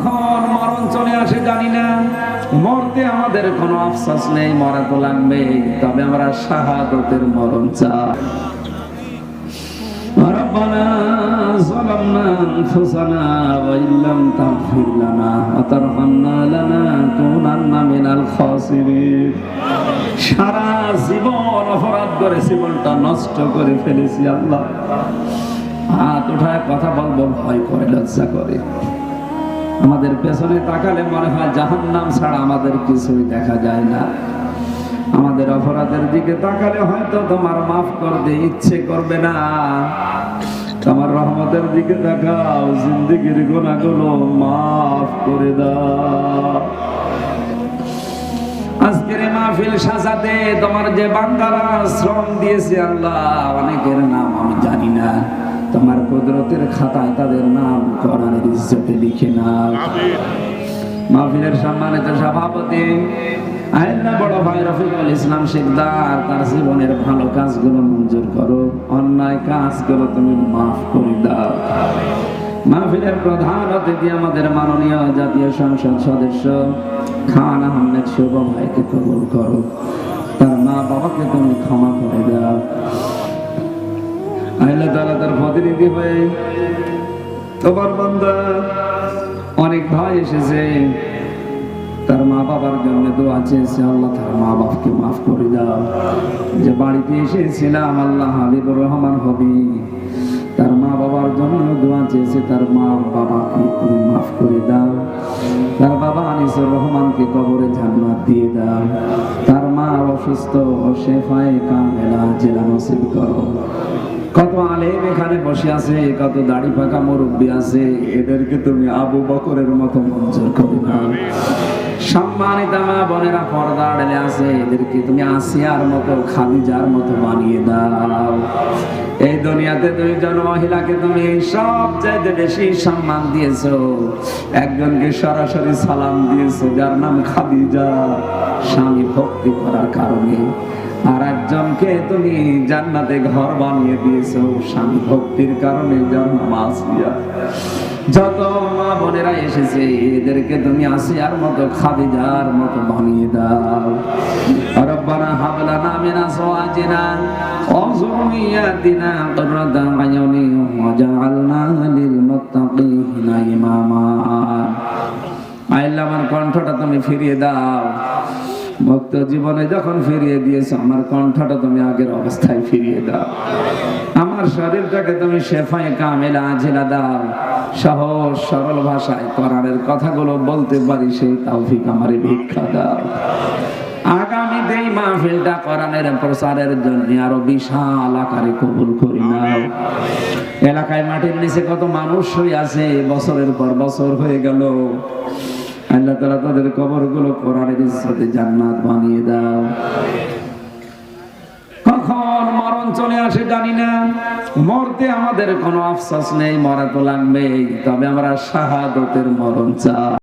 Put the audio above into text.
কখন মরণ চলে আসে জানি না মরতে আমাদের কোনো আফসোস নেই মরা তো লাগবে তবে আমরা শাহাদতের মরণ চাই ربنا ظلمنا أنفسنا وإن لم تغفر لنا وترحمنا لنكونن من الخاسرين সারা জীবন অপরাধ করে জীবনটা নষ্ট করে ফেলেছি আল্লাহ হাত উঠায় কথা বলবো ভয় করে লজ্জা করে আমাদের পেছনে তাকালে মনে হয় জাহান্নাম ছাড়া আমাদের কিছুই দেখা যায় না। আমাদের অপরাধের দিকে তাকালে হয়তো তোমার মাফ করতে ইচ্ছে করবে না। তোমার রহমতের দিকে তাকাও, জিন্দিগির গুণাগুলো মাফ করে দাও। আজকের মাহফিল সাজাতে তোমার যে বান্দারা শ্রম দিয়েছে আল্লাহ, অনেকের নাম আমি জানি না। তোমার কুদরতের খাতায় তাদের নাম কোরআনের ইজ্জতে লিখে নাও। মাহফিলের সম্মানিত সভাপতি ভাই রফিকুল ইসলাম তার জীবনের ভালো মঞ্জুর করো, অন্যায় তুমি মাফ দাও। প্রধান আমাদের মাননীয় জাতীয় সংসদ সদস্য, খান আহমেদ শুভ ভাইকে কবুল করো। তার মা বাবাকে তুমি ক্ষমা করে দাও। আল্লাহ তাআলা তার অনেক ভাই এসেছে। তার মা বাবার জন্য দোয়া চেয়েছে, আল্লাহ তার মা বাপকে মাফ করে দাও। যে বাড়িতে এসেছিলাম, আল্লাহ হাবিবুর রহমান হবি তার মা বাবার জন্য দোয়া চেয়েছে, তার মা বাবাকে তুমি মাফ করে দাও। তার বাবা আনিসুর রহমানকে কবরে জান্নাত দিয়ে দাও। তার মা অসুস্থ ও শেফায়ে কামেলা জেলা নসিব করো। কত আলেম এখানে বসে আছে, কত দাড়ি পাকা মুরব্বী আছে, এদেরকে তুমি আবু বকরের মতো মঞ্জুর করে নাও। সম্মানিত মা বোনেরা, পর্দা আড়ালে আছে, এদেরকে তুমি আসিয়ার মতো, খাদিজার মতো বানিয়ে দাও। এই দুনিয়াতে দুইজন মহিলাকে তুমি সবচাইতে বেশি সম্মান দিয়েছ। একজনকে সরাসরি সালাম দিয়েছ, যার নাম খাদিজা। স্বামী ভক্তি করার কারণে আর একজনকে তুমি জান্নাতে ঘর বানিয়ে দিয়েছ স্বামী ভক্তির কারণে যার আসিয়া যত মা বোনেরা এসেছে, এদেরকে তুমি আসিয়ার মতো খাদিজার মতো বানিয়ে দাও। রব্বানা হাবলানা মিন আজওয়াজিনা ওয়া যুররিয়াতিনা কুররাতা আয়ুনি, ওয়াজআলনা লিল মুত্তাকিনা ইমামা। আল্লাহ আমার কণ্ঠটা তুমি ফিরিয়ে দাও। ভক্ত জীবনে যখন ফিরিয়ে দিয়েছ, আমার কণ্ঠটা তুমি আগের অবস্থায় ফিরিয়ে দাও। আমার শরীরটাকে তুমি শেফায় কামেলা আজেলা দাও। সহজ, সরল ভাষায় কোরআনের কথাগুলো বলতে পারি, সেই তৌফিক আমারে ভিক্ষা দাও। আগামীতে মাহফিলটা প্রচারের জন্য আরও বিশাল আকারে কবুল করি নাও এলাকায় মাটির নিচে কত মানুষ হয়ে আছে, বছরের পর বছর হয়ে গেল। আল্লাহ তারা তাদের কবরগুলো কোরআনের সাথে জান্নাত বানিয়ে দাও। কখন মরণ চলে আসে জানি না। মরতে আমাদের কোনো আফসোস নেই, মরা তো লাগবেই। তবে আমরা শাহাদতের মরণ চাই।